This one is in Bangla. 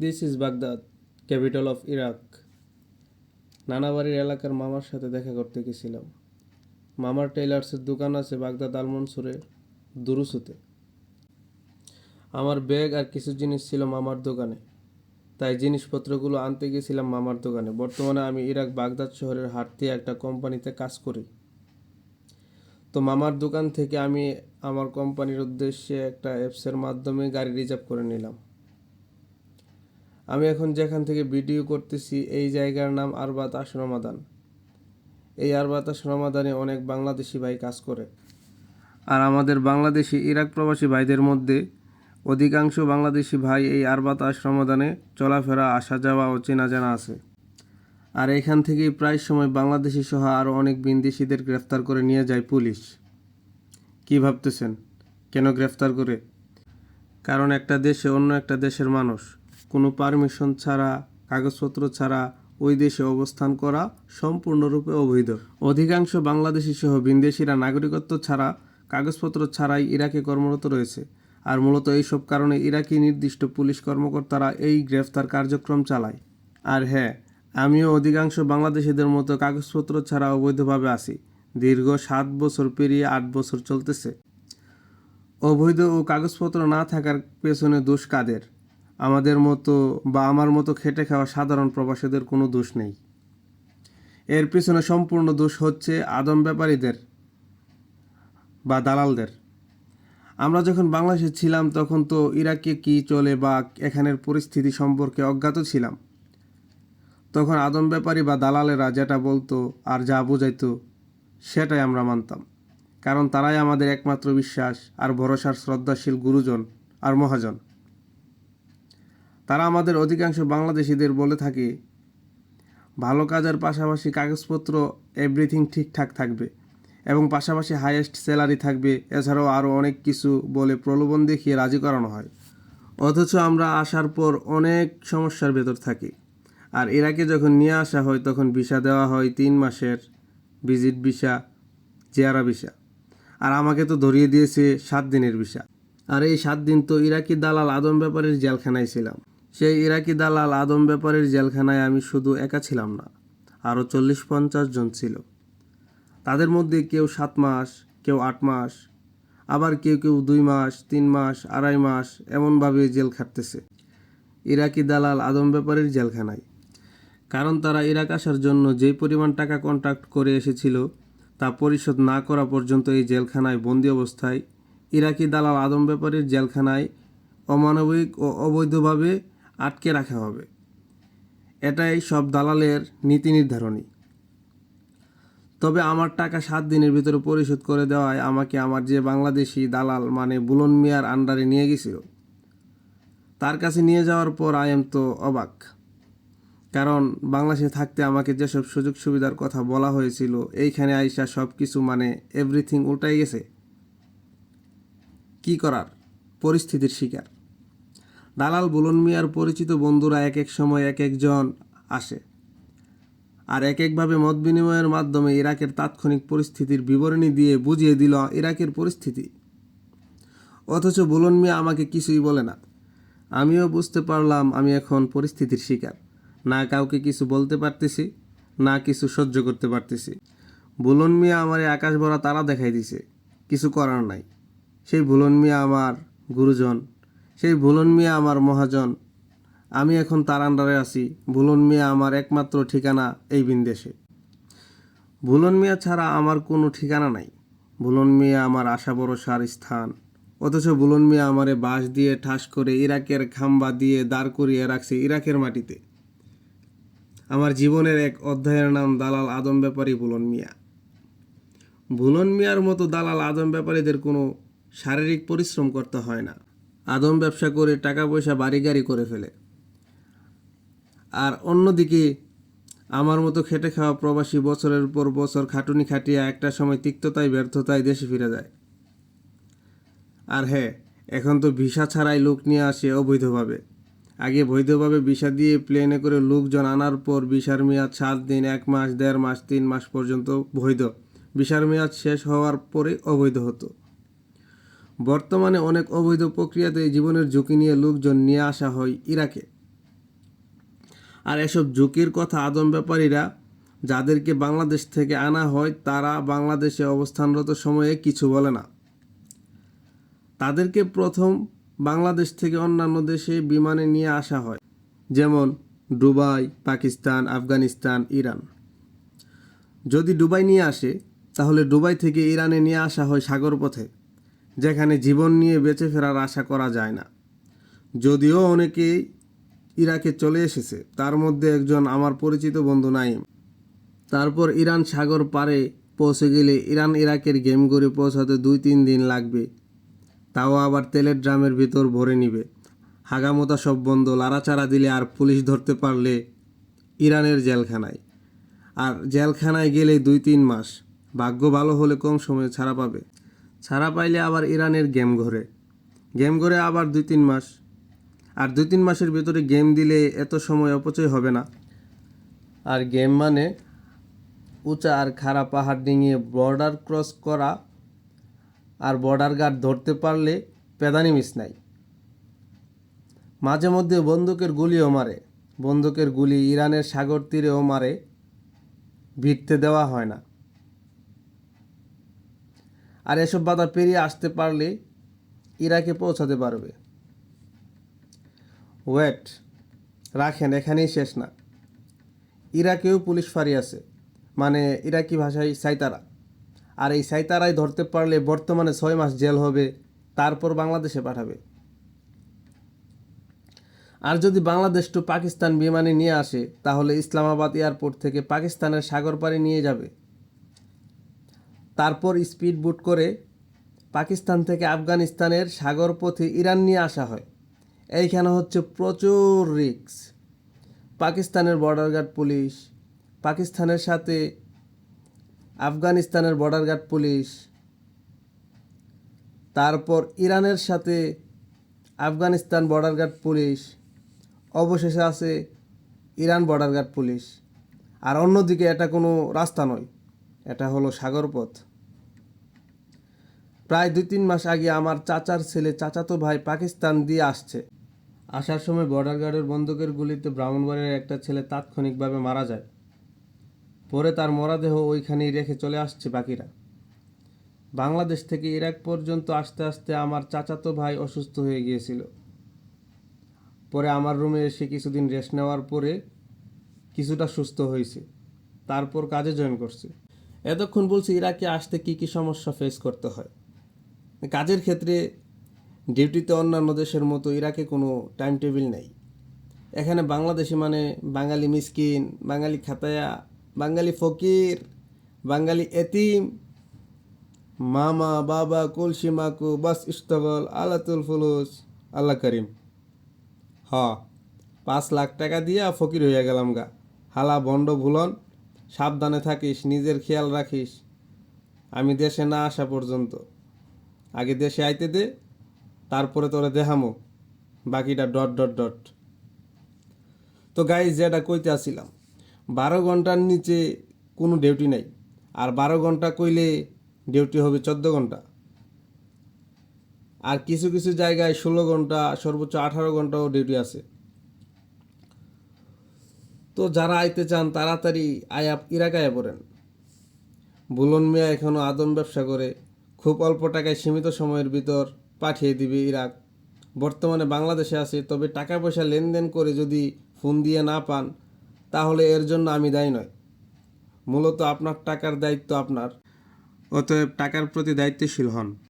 This is Baghdad capital of Iraq নানাবাড়ির এলাকার মামার সাথে দেখা করতে গেছিলাম। মামার টেইলার্সের দোকান আছে বাগদাদ আলমনসুরে দুরুসুতে। আমার ব্যাগ আর কিছু জিনিস ছিল মামার দোকানে। তাই জিনিসপত্রগুলো আনতে গেছিলাম মামার দোকানে। বর্তমানে আমি ইরাক বাগদাদ শহরের হাঁটতে একটা কোম্পানিতে কাজ করি। তো মামার দোকান থেকে আমি আমার কোম্পানির উদ্দেশ্যে একটা অ্যাপসের মাধ্যমে গাড়ি রিজার্ভ করে নিলাম। আমি এখন যেখান থেকে ভিডিও করতেছি, এই জায়গার নাম আরবাত আশরমাদান এই আরবাত আশরমাদানে অনেক বাংলাদেশি ভাই কাজ করে। আর আমাদের বাংলাদেশি ইরাক প্রবাসী ভাইদের মধ্যে অধিকাংশ বাংলাদেশি ভাই এই আরবাত আশ্রমদানে চলাফেরা, আসা যাওয়া ও চেনা জানা আছে। আর এখান থেকেই প্রায় সময় বাংলাদেশি সহ আরও অনেক বিন্দেশিদের গ্রেফতার করে নিয়ে যায় পুলিশ। কি ভাবতেছেন? কেন গ্রেফতার করে? কারণ একটা দেশে অন্য একটা দেশের মানুষ। কোনো পারমিশন ছাড়া, কাগজপত্র ছাড়া ওই দেশে অবস্থান করা সম্পূর্ণরূপে অবৈধ। অধিকাংশ বাংলাদেশি সহ বিদেশিরা নাগরিকত্ব ছাড়া, কাগজপত্র ছাড়াই ইরাকে কর্মরত রয়েছে। আর মূলত এইসব কারণে ইরাকি নির্দিষ্ট পুলিশ কর্মকর্তারা এই গ্রেফতার কার্যক্রম চালায়। আর হ্যাঁ আমিও অধিকাংশ বাংলাদেশিদের মতো কাগজপত্র ছাড়া অবৈধভাবে আছি। দীর্ঘ সাত বছর পেরিয়ে আট বছর চলতেছে। অবৈধ ও কাগজপত্র না থাকার পেছনে দোষ কাদের? আমাদের মতো বা আমার মতো খেটে খাওয়া সাধারণ প্রবাসীদের কোনো দোষ নেই। এর পিছনে সম্পূর্ণ দোষ হচ্ছে আদম ব্যাপারীদের বা দালালদের। আমরা যখন বাংলাদেশে ছিলাম, তখন তো ইরাকে কি চলে বা এখানের পরিস্থিতি সম্পর্কে অজ্ঞাত ছিলাম। তখন আদম ব্যাপারী বা দালালেরা যেটা বলতো আর যা বোঝাইতো, সেটাই আমরা মানতাম। কারণ তারাই আমাদের একমাত্র বিশ্বাস আর ভরসার শ্রদ্ধাশীল গুরুজন আর মহাজন। তারা আমাদের অধিকাংশ বাংলাদেশিদের বলে থাকে, ভালো কাজের পাশাপাশি কাগজপত্র এভরিথিং ঠিকঠাক থাকবে এবং পাশাপাশি হাইয়েস্ট স্যালারি থাকবে। এছাড়াও আরও অনেক কিছু বলে প্রলোভন দেখিয়ে রাজি করানো হয়। অথচ আমরা আসার পর অনেক সমস্যার ভেতর থাকি। আর ইরাকে যখন নিয়ে আসা হয়, তখন ভিসা দেওয়া হয় তিন মাসের ভিজিট ভিসা চেয়ারা ভিসা। আর আমাকে তো ধরিয়ে দিয়েছে সাত দিনের ভিসা। আর এই সাত দিন তো ইরাকি দালাল আদম ব্যাপারের জেলখানায় ছিলাম। সেই ইরাকি দালাল আদম ব্যাপারের জেলখানায় আমি শুধু একা ছিলাম না আরও চল্লিশ পঞ্চাশ জন ছিল। তাদের মধ্যে কেউ সাত মাস, কেউ আট মাস, আবার কেউ কেউ দুই মাস, তিন মাস, আড়াই মাস এমনভাবে জেল খাটতেছে ইরাকি দালাল আদম ব্যাপারের জেলখানায়। কারণ তারা ইরাক আসার জন্য যেই পরিমাণ টাকা কন্ট্যাক্ট করে এসেছিল, তা পরিশোধ না করা পর্যন্ত এই জেলখানায় বন্দি অবস্থায় ইরাকি দালাল আদম ব্যাপারের জেলখানায় অমানবিক ও অবৈধভাবে আটকে রাখা হবে। এটাই সব দালালের নীতি নির্ধারণী। তবে আমার টাকা সাত দিনের ভিতরে পরিশোধ করে দেওয়ায় আমাকে আমার যে বাংলাদেশি দালাল মানে বুলন মিয়ার আন্ডারে নিয়ে গেছিল, তার কাছে নিয়ে যাওয়ার পর আই এম তো অবাক। কারণ বাংলাদেশে থাকতে আমাকে যেসব সুযোগ সুবিধার কথা বলা হয়েছিল, এইখানে আইসা সব কিছু মানে এভরিথিং উল্টাই গেছে। কি করার? পরিস্থিতির শিকার। দালাল বুলন মিয়ার পরিচিত বন্ধুরা এক এক সময় এক একজন আসে। আর এক একভাবে মত বিনিময়ের মাধ্যমে ইরাকের তাৎক্ষণিক পরিস্থিতির বিবরণী দিয়ে বুঝিয়ে দিল ইরাকের পরিস্থিতি। অথচ বুলন মিয়া আমাকে কিছুই বলে না। আমিও বুঝতে পারলাম আমি এখন পরিস্থিতির শিকার। না কাউকে কিছু বলতে পারতেছি, না কিছু সহ্য করতে পারতেছি। বুলন মিয়া আমার আকাশ ভরা তারা দেখাই দিছে। কিছু করার নাই। সেই বুলন মিয়া আমার গুরুজন। সেই বুলন মিয়া আমার মহাজন। আমি এখন তার আন্ডারে আছি। ভুলন মিয়া আমার একমাত্র ঠিকানা এই বিন্দেশে। ভুলন মিয়া ছাড়া আমার কোনো ঠিকানা নাই। ভুলন মিয়া আমার আশা ভরসার স্থান। অথচ ভুলন মিয়া আমারে বাঁশ দিয়ে ঠাস করে ইরাকের খাম্বা দিয়ে দাঁড় করিয়ে রাখছে ইরাকের মাটিতে। আমার জীবনের এক অধ্যায়ের নাম দালাল আদম ব্যাপারী ভুলন মিয়া। ভুলন মিয়ার মতো দালাল আদম ব্যাপারীদের কোনো শারীরিক পরিশ্রম করতে হয় না। আদম ব্যবসা করে টাকা পয়সা বাড়ি গাড়ি করে ফেলে। আর অন্যদিকে আমার মতো খেটে খাওয়া প্রবাসী বছরের পর বছর খাটুনি খাটিয়া একটা সময় তিক্ততায়, ব্যর্থতায় দেশে ফিরে যায়। আর হ্যাঁ এখন তো ভিসা ছাড়াই লোক নিয়ে আসে অবৈধভাবে। আগে বৈধভাবে ভিসা দিয়ে প্লেনে করে লোকজন আনার পর ভিসার মেয়াদ সাত দিন, এক মাস, দেড় মাস, তিন মাস পর্যন্ত বৈধ। ভিসার মেয়াদ শেষ হওয়ার পরে অবৈধ হতো। বর্তমানে অনেক অবৈধ প্রক্রিয়াতে জীবনের ঝুঁকি নিয়ে লোকজন নিয়ে আসা হয় ইরাকে। আর এসব ঝুঁকির কথা আদম ব্যাপারীরা যাদেরকে বাংলাদেশ থেকে আনা হয়, তারা বাংলাদেশে অবস্থানরত সময়ে কিছু বলে না। তাদেরকে প্রথম বাংলাদেশ থেকে অন্যান্য দেশে বিমানে নিয়ে আসা হয়, যেমন দুবাই, পাকিস্তান, আফগানিস্তান, ইরান। যদি দুবাই নিয়ে আসে, তাহলে দুবাই থেকে ইরানে নিয়ে আসা হয় সাগর পথে যেখানে জীবন নিয়ে বেঁচে ফেরার আশা করা যায় না। যদিও অনেকেই ইরাকে চলে এসেছে, তার মধ্যে একজন আমার পরিচিত বন্ধু নাইম। তারপর ইরান সাগর পারে পৌঁছে গেলে ইরান ইরাকের গেম করে পৌঁছাতে দুই তিন দিন লাগবে। তাও আবার তেলের ড্রামের ভিতর ভরে নিবে। হাগামোতা সব বন্ধ, লাড়াচাড়া দিলে আর পুলিশ ধরতে পারলে ইরানের জেলখানায়। আর জেলখানায় গেলে দুই তিন মাস। ভাগ্য ভালো হলে কম সময়ে ছাড়া পাবে। ছাড়া পাইলে আবার ইরানের গেম ঘরে। গেম ঘরে আবার দুই তিন মাস। আর দুই তিন মাসের ভিতরে গেম দিলে এত সময় অপচয় হবে না। আর গেম মানে উঁচা আর খাড়া পাহাড় ডিঙিয়ে বর্ডার ক্রস করা আর বর্ডার গার্ড ধরতে পারলে পেদানি মিস নাই। মাঝে মধ্যে বন্দুকের গুলিও মারে। বন্দুকের গুলি ইরানের সাগর তীরেও মারে। ভিড়তে দেওয়া হয় না। আর এসব বাধা পেরিয়ে আসতে পারলে ইরাকে পৌঁছাতে পারবে। ওয়েট, রাখেন, এখানেই শেষ না। ইরাকেও পুলিশ ফাঁড়ি আছে মানে ইরাকি ভাষায় সাইতারা। আর এই সাইতারাই ধরতে পারলে বর্তমানে ছয় মাস জেল হবে, তারপর বাংলাদেশে পাঠাবে। আর যদি বাংলাদেশ টু পাকিস্তান বিমানে নিয়ে আসে, তাহলে ইসলামাবাদ এয়ারপোর্ট থেকে পাকিস্তানের সাগর পাড়ে নিয়ে যাবে। তারপর স্পিড বুট করে পাকিস্তান থেকে আফগানিস্তানের সাগর পথে ইরান নিয়ে আসা হয়। এইখানে হচ্ছে প্রচুর রিক্স পাকিস্তানের বর্ডার গার্ড পুলিশ, পাকিস্তানের সাথে আফগানিস্তানের বর্ডার গার্ড পুলিশ, তারপর ইরানের সাথে আফগানিস্তান বর্ডার গার্ড পুলিশ, অবশেষে আছে ইরান বর্ডার গার্ড পুলিশ। আর অন্যদিকে এটা কোনো রাস্তা নয়, এটা হলো সাগরপথ। প্রায় দুই তিন মাস আগে আমার চাচার ছেলে চাচাতো ভাই পাকিস্তান দিয়ে আসছে। আসার সময় বর্ডার গার্ডের বন্দুকের গুলিতে ব্রাহ্মণবাড়ির একটা ছেলে তাৎক্ষণিকভাবে মারা যায়। পরে তার মরাদেহ ওইখানেই রেখে চলে আসছে বাকিরা। বাংলাদেশ থেকে ইরাক পর্যন্ত আসতে আসতে আমার চাচাতো ভাই অসুস্থ হয়ে গিয়েছিল। পরে আমার রুমে এসে কিছুদিন রেস্ট নেওয়ার পরে কিছুটা সুস্থ হয়েছে। তারপর কাজে জয়েন করছে। এতক্ষণ বলছি ইরাকে আসতে কি কি সমস্যা ফেস করতে হয়। কাজের ক্ষেত্রে ডিউটিতে অন্যান্য দেশের মতো ইরাকে কোনো টাইম টেবিল নেই। এখানে বাংলাদেশি মানে বাঙালি মিসকিন, বাঙালি খাতায়া, বাঙালি ফকির, বাঙালি এতিম, মামা, বাবা, কলসি মাকু, বাস ইস্তগল, আলাতুল ফুলুস, আল্লাহ করিম। হ, পাঁচ লাখ টাকা দিয়া ফকির হইয়া গেলাম গা। হালা বন্ড ভুলন, সাবধানে থাকিস, নিজের খেয়াল রাখিস। আমি দেশে না আসা পর্যন্ত। আগে দেশে আইতে দে, তারপরে তোরা দেখামো। বাকিটা ডট ডট ডট। তো গাইজ যেটা কইতে আসছিলাম বারো ঘণ্টার নিচে কোনো ডিউটি নাই। আর বারো ঘণ্টা কইলে ডিউটি হবে চোদ্দ ঘণ্টা। আর কিছু কিছু জায়গায় ষোলো ঘণ্টা, সর্বোচ্চ আঠারো ঘন্টাও ডিউটি আছে। তো যারা আইতে চান, তাড়াতাড়ি আয়া ইরাক আয়া পড়েন। বুলন মিয়া এখনও আদম ব্যবসা করে। খুব অল্প টাকায় সীমিত সময়ের ভিতর পাঠিয়ে দিবে ইরাক। বর্তমানে বাংলাদেশে আছে, তবে টাকা পয়সা লেনদেন করে যদি ফোন দিয়ে না পান, তাহলে এর জন্য আমি দায়ী নয় মূলত আপনার টাকার দায়িত্ব আপনার। অতএব টাকার প্রতি দায়িত্বশীল হন।